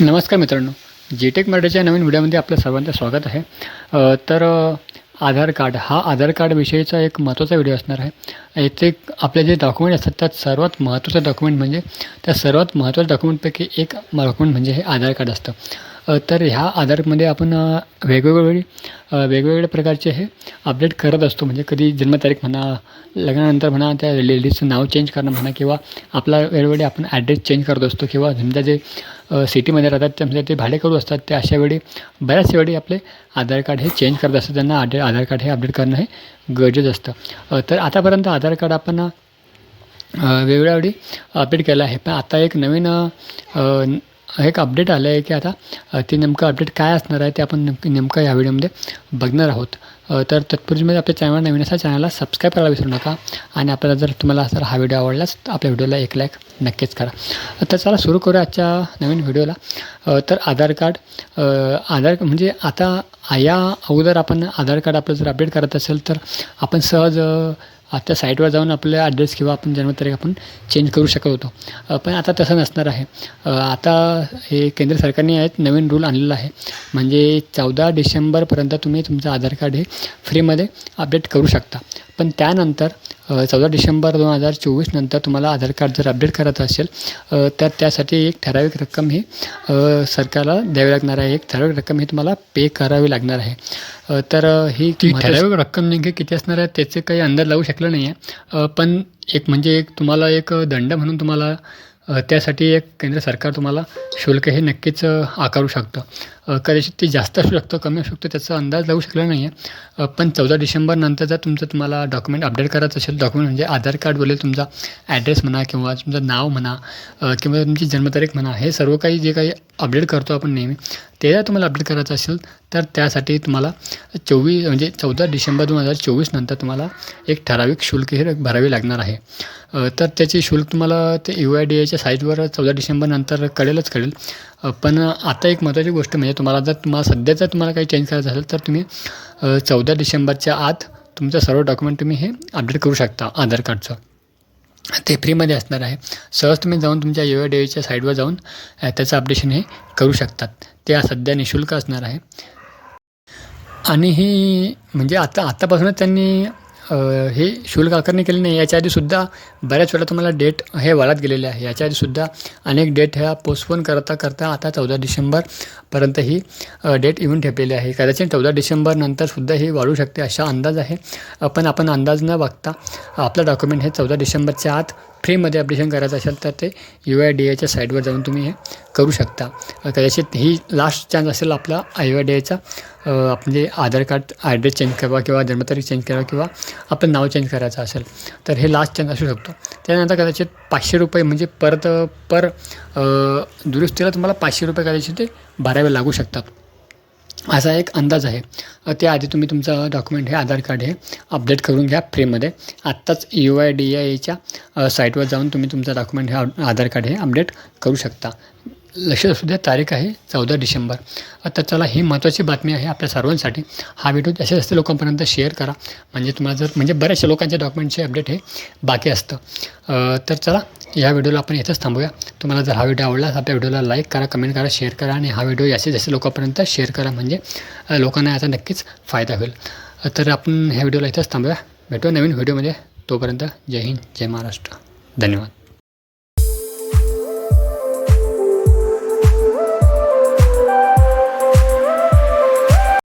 नमस्कार मित्रांनो. जे टेक मराठीच्या नवीन व्हिडिओमध्ये आपलं सर्वांचं स्वागत आहे. तर आधार कार्ड हा आधार कार्डविषयीचा एक महत्त्वाचा व्हिडिओ असणार आहे. येथे आपले जे डॉक्युमेंट असतात त्यात सर्वात महत्त्वाचं डॉक्युमेंट म्हणजे त्या सर्वात महत्त्वाच्या डॉक्युमेंटपैकी एक डॉक्युमेंट म्हणजे हे आधार कार्ड असतं. तर ह्या आधारमध्ये आपण अ, वेगवेगळे वेगवेगळ्या प्रकारचे हे अपडेट करत असतो. म्हणजे कधी जन्मतारीख म्हणा लग्नानंतर म्हणा त्या लेडीजचं नाव चेंज करणं म्हणा किंवा आपला वेळोवेळी आपण ॲड्रेस चेंज करत असतो किंवा समजा जे सिटीमध्ये राहतात त्यामध्ये ते भाडेकरू असतात ते अशा वेळी बऱ्याच वेळी आपले आधार कार्ड हे चेंज करत असतात. त्यांना आडे आधार कार्ड हे अपडेट करणं हे गरजेचं असतं. तर आतापर्यंत आधार कार्ड आपण अ, वेगवेगळ्या वेळी अपडेट केलं आहे. पण आता एक नवीन एक अपडेट आलं आहे की आता ते नेमकं अपडेट काय असणार आहे ते आपण नेमकं नेमकं या व्हिडिओमध्ये बघणार आहोत. तर तत्पूर्वीमध्ये आपल्या चॅनल नवीन असा चॅनलला सबस्क्राईब करायला विसरू नका. आणि आपल्याला जर तुम्हाला जर हा व्हिडिओ आवडलाच तर आपल्या व्हिडिओला एक लाईक नक्कीच करा. तर चला सुरू करूया आजच्या नवीन व्हिडिओला तर आधार कार्ड आधार म्हणजे आता या अगोदर आपण आधार कार्ड आपलं जर अपडेट करत असेल तर आपण सहज आता साईटवर जाऊन आपले ॲड्रेस किंवा आपण जन्मतारीख आपण चेंज करू शकत होतो. पण आता तसं नसणार आहे. आता हे केंद्र सरकारने एक नवीन रूल आणलेला आहे. म्हणजे चौदा डिसेंबरपर्यंत तुम्ही तुमचं आधार कार्ड हे फ्रीमध्ये अपडेट करू शकता. पण त्यानंतर चौदा डिसेंबर दोन हजार चोवीस नंतर तुम्हाला आधार कार्ड जर अपडेट करायचं असेल तर त्यासाठी एक ठराविक रक्कम ही सरकारला द्यावी लागणार आहे. एक ठराविक रक्कम ही तुम्हाला पे करावी लागणार आहे. तर ही ती ठराविक रक्कम नेमकी किती असणार आहे त्याचे काही अंदाज लावू शकलं नाही आहे पण एक म्हणजे एक तुम्हाला एक दंड म्हणून तुम्हाला त्यासाठी एक केंद्र सरकार तुम्हाला शुल्क हे नक्कीच आकारू शकतं. कदाचित ते जास्त असू शकतं कमी असू शकतं त्याचा अंदाज लावू शकला नाही आहे पण चौदा डिसेंबरनंतर जर तुमचं तुम्हाला डॉक्युमेंट अपडेट करायचं असेल डॉक्युमेंट म्हणजे आधार कार्ड बोलेल तुमचा ॲड्रेस म्हणा किंवा तुमचं नाव म्हणा किंवा तुमची जन्मतारीख म्हणा हे सर्व काही जे काही अपडेट करतो आपण नेहमी ते जर तुम्हाला अपडेट करायचं असेल तर त्यासाठी तुम्हाला चोवीस म्हणजे चौदा डिसेंबर दोन हजार चोवीस नंतर तुम्हाला एक ठराविक शुल्क हे भरावे लागणार आहे. तर त्याचे शुल्क तुम्हाला ते यू आय डी एच्या साईटवर चौदा डिसेंबरनंतर कळेलच कळेल. पण आता एक महत्त्वाची गोष्ट म्हणजे तुम्हाला जर तुम्हाला सध्या जर तुम्हाला काही चेंज करायचं असेल तर तुम्ही चौदा डिसेंबरच्या आत तुमचं सर्व डॉक्युमेंट तुम्ही हे अपडेट करू शकता आधार कार्डचं. ते फ्रीमध्ये असणार आहे. सहज तुम्ही जाऊन तुमच्या यू आय डी एच्या साईटवर जाऊन त्याचं अपडेशन हे करू शकतात. ते सध्या निशुल्क असणार आहे. आणि ही म्हणजे आता आत्तापासूनच त्यांनी हे शुल्क आकारणी केली नाही. याच्या आधीसुद्धा बऱ्याच वेळा तुम्हाला डेट हे वाढत गेलेले आहे. याच्या आधीसुद्धा अनेक डेट ह्या पोस्टपोन करता करता आता चौदा डिसेंबरपर्यंत ही डेट येऊन ठेपलेली आहे. कदाचित चौदा डिसेंबरनंतरसुद्धा ही वाढू शकते असा अंदाज आहे. पण आपण अंदाज न बघता आपलं डॉक्युमेंट हे चौदा डिसेंबरच्या आत फ्रीमध्ये अपडेशन करायचं असेल तर ते यू आय डी एच्या साईटवर जाऊन तुम्ही हे करू शकता. कदाचित ही लास्ट चान्स असेल आपला यू आय डी एचा म्हणजे आधार कार्ड ॲड्रेस चेंज करावा किंवा जन्मतारीख चेंज करावा किंवा आपलं नाव चेंज करायचं असेल तर हे लास्ट चान्स असू शकतो. त्यानंतर कदाचित पाचशे रुपये म्हणजे परत पर दुरुस्तीला तुम्हाला पाचशे रुपये कदाचित ते भरावे लागू शकतात. असा एक अंदाज आहे. त्याआधी तुम्ही तुमचं डॉक्युमेंट हे आधार कार्ड हे अपडेट करून घ्या फ्रीमध्ये आत्ताच यू आय डी आय एच्या साईटवर जाऊन तुम्ही तुमचं डॉक्युमेंट हे आधार कार्ड हे अपडेट करू शकता. लक्षात असू द्या तारीख आहे चौदा डिसेंबर. आता चला ही महत्त्वाची बातमी आहे आपल्या सर्वांसाठी. हा व्हिडिओ जास्तीत जास्त लोकांपर्यंत शेअर करा. म्हणजे तुम्हाला जर म्हणजे बऱ्याचशा लोकांच्या डॉक्युमेंटचे अपडेट हे बाकी असतं. तर चला या व्हिडिओला आपण इथंच थांबूया. तुम्हाला जर हा व्हिडिओ आवडला तर आपल्या व्हिडिओला लाईक करा कमेंट करा शेअर करा आणि हा व्हिडिओ जास्तीत जास्त लोकांपर्यंत शेअर करा. म्हणजे लोकांना याचा नक्कीच फायदा होईल. तर आपण ह्या व्हिडिओला इथंच थांबूया. भेटूया नवीन व्हिडिओमध्ये. तोपर्यंत जय हिंद जय महाराष्ट्र. धन्यवाद.